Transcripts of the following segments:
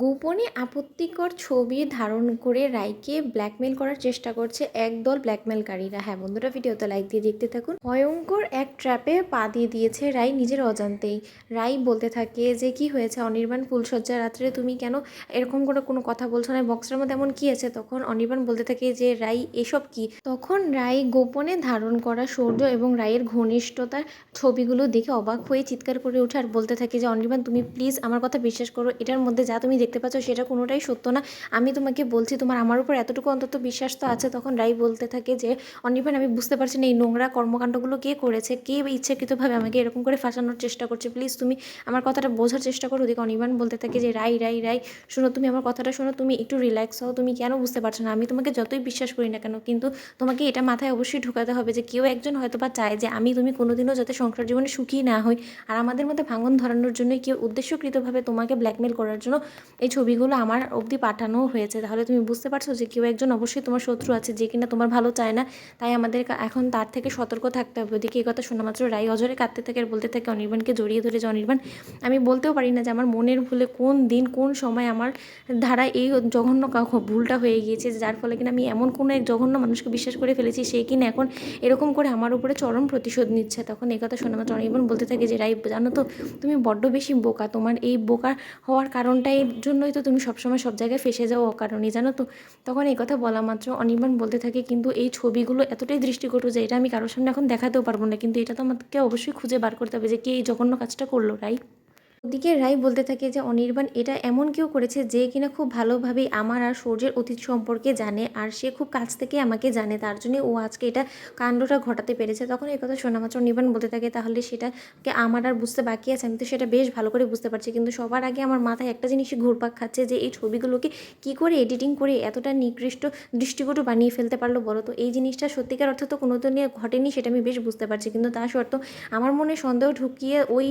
গোপনে আপত্তিকর ছবি ধারণ করে রায়কে ব্ল্যাকমেল করার চেষ্টা করছে একদল ব্ল্যাকমেলকারীরা। হ্যাঁ বন্ধুরা, ভিডিওতে লাইক দিয়ে দেখতে থাকুন। ভয়ঙ্কর এক ট্র্যাপে পা দিয়ে দিয়েছে রাই নিজের অজান্তেই। রাই বলতে থাকে যে, কি হয়েছে? অনির্বাণ ফুলসজ্জা রাত্রে তুমি কেন এরকম করে কোনো কথা বলছো না? বক্সের মধ্যে এমন কি আছে? তখন অনির্বাণ বলতে থাকে যে রাই এসব কি? তখন রাই গোপনে ধারণ করা সৌর্য এবং রায়ের ঘনিষ্ঠতার ছবিগুলো দেখে অবাক হয়ে চিৎকার করে ওঠে আর বলতে থাকে যে, অনির্বাণ, তুমি প্লিজ আমার কথা বিশ্বাস করো। এটার মধ্যে যা তুমি দেখতে পাচ্ছ সেটা কোনোটাই সত্য না। আমি তোমাকে বলছি, তোমার আমার উপর এতটুকু অন্তত বিশ্বাস তো আছে, তখন রাই বলতে থাকে যে, অনির্বাণ, আমি বুঝতে পারছি না এই নোংরা কর্মকাণ্ডগুলো কে করেছে, কে ইচ্ছাকৃতভাবে আমাকে এরকম করে ফাঁসানোর চেষ্টা করছে। প্লিজ তুমি আমার কথাটা বোঝার চেষ্টা করো। ওদিকে অনির্বাণ বলতে থাকে যে, রাই রাই রাই, শোনো, তুমি আমার কথাটা শোনো, তুমি একটু রিল্যাক্স হও, তুমি কেন বুঝতে পারছ না? আমি তোমাকে যতই বিশ্বাস করি না কেন, কিন্তু তোমাকে এটা মাথায় অবশ্যই ঢোকাতে হবে যে, কেউ একজন হয়তো বা চায় যে, আমি তুমি কোনোদিনও যাতে সংসার জীবনে সুখী না হই। আর আমাদের মধ্যে ভাঙন ধরানোর জন্য কেউ উদ্দেশ্যকৃতভাবে তোমাকে ব্ল্যাকমেল করার জন্য এই ছবিগুলো আমার অবধি পাঠানো হয়েছে। তাহলে তুমি বুঝতে পারছ যে কেউ একজন অবশ্যই তোমার শত্রু আছে যে কিনা তোমার ভালো চায় না। তাই আমাদের এখন তার থেকে সতর্ক থাকতে হবে। ওদিকে এই কথা শোনা মাত্র রাই অজরে কাঁদতে থাকে আর বলতে থাকে, অনির্বাণকে জড়িয়ে ধরে যে অনির্বাণ। আমি বলতেও পারি না যে আমার মনের ভুলে কোন দিন, কোন সময় আমার ধারা এই জঘন্য ভুলটা হয়ে গিয়েছে যার ফলে কিনা আমি এমন কোনো এক জঘন্য মানুষকে বিশ্বাস করে ফেলেছি সে কিনা এখন এরকম করে আমার উপরে চরম প্রতিশোধ নিচ্ছে। তখন এই কথা শোনা মাত্র অনির্বাণ বলতে থাকে যে রাই জানো তো, তুমি বড্ড বেশি বোকা। তোমার এই বোকা হওয়ার কারণটাই জন্যই তো তুমি সবসময় সব জায়গায় ফেসে যাও অকারণে, জানো তো? তখন এই কথা বলা মাত্র অনির্বাণ বলতে থাকে, কিন্তু এই ছবিগুলো এতটাই দৃষ্টিকটু যে এটা আমি কারোর সামনে এখন দেখাতেও পারব না। কিন্তু এটা তো আমাকে অবশ্যই খুঁজে বার করতে হবে যে কে এই জঘন্য কাজটা করল রাই ওদিকে রাই বলতে থাকে যে, অনির্বাণ, এটা এমন কেউ করেছে যে কিনা খুব ভালোভাবেই আমার আর সূর্যের অতীত সম্পর্কে জানে আর সে খুব কাছ থেকে আমাকে জানে। তার জন্য ও আজকে এটা কাণ্ডটা ঘটাতে পেরেছে। তখন এই কথা শোনা মাত্র অনির্বাণ বলতে থাকে, তাহলে সেটাকে আমার আর বুঝতে বাকি আছে? আমি তো সেটা বেশ ভালো করে বুঝতে পারছি। কিন্তু সবার আগে আমার মাথায় একটা জিনিসই ঘুরপাক খাচ্ছে যে, এই ছবিগুলোকে কি করে এডিটিং করে এতটা নিকৃষ্ট দৃষ্টিকটু বানিয়ে ফেলতে পারল বলো তো? এই জিনিসটা সত্যিকার অর্থ তো কোনো দিনই ঘটেনি সেটা আমি বেশ বুঝতে পারছি। কিন্তু তা সত্ত্বেও আমার মনে সন্দেহ ঢুকিয়ে ওই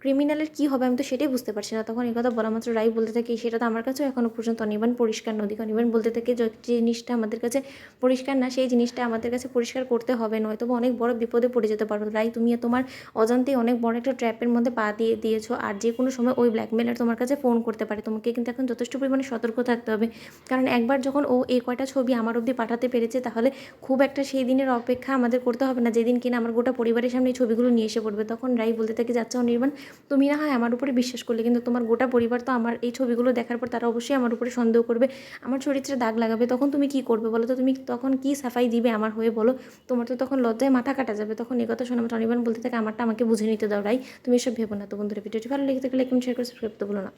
ক্রিমিনালের কী হবে আমি তো সেটাই বুঝতে পারছি না। তখন এই কথা বলা মাত্র রাই বলতে থাকি, সেটা তো আমার কাছেও এখনও পর্যন্ত অনির্বাণ পরিষ্কার নদী অনির্বাণ বলতে থাকে, যে জিনিসটা আমাদের কাছে পরিষ্কার না, সেই জিনিসটা আমাদের কাছে পরিষ্কার করতে হবে নয়। বা অনেক বড় বিপদে পড়ে যেতে পারো। রাই, তুমি তোমার অজান্তেই অনেক বড় একটা ট্র্যাপের মধ্যে পা দিয়ে দিয়েছ, আর যে কোনো সময় ওই ব্ল্যাকমেলার তোমার কাছে ফোন করতে পারে। তোমাকে কিন্তু এখন যথেষ্ট পরিমাণে সতর্ক থাকতে হবে। কারণ একবার যখন ও এই কয়টা ছবি আমার অবধি পাঠাতে পেরেছে, তাহলে খুব একটা সেই দিনের অপেক্ষা আমাদের করতে হবে না। যেদিন কিনা আমার গোটা পরিবারের সামনে এই ছবিগুলো নিয়ে এসে পড়বে, তখন রাই বলতে থাকে, যাচ্ছে অনির্বাণ, তুমি না হয় আমার উপরে বিশ্বাস করলে, কিন্তু তোমার গোটা পরিবার তো আমার এই ছবিগুলো দেখার পর তারা অবশ্যই আমার উপরে সন্দেহ করবে। আমার চরিত্রে দাগ লাগাবে, তখন তুমি কি করবে বলো তো? তুমি তখন কি সাফাই দিবে আমার হয়ে বলো? তোমার তো তখন লজ্জায় মাথা কাটা যাবে। তখন এই কথা শোনা আমার অনির্বাণ বলতে থাকে, আমারটা আমাকে বুঝে নিতে দাও রাই তুমি এসব ভেবো না। তো বন্ধুরা, ভিডিওটি ভালো লেগে থাকলে একদম শেয়ার করে সাবস্ক্রাইব করতে বলো না।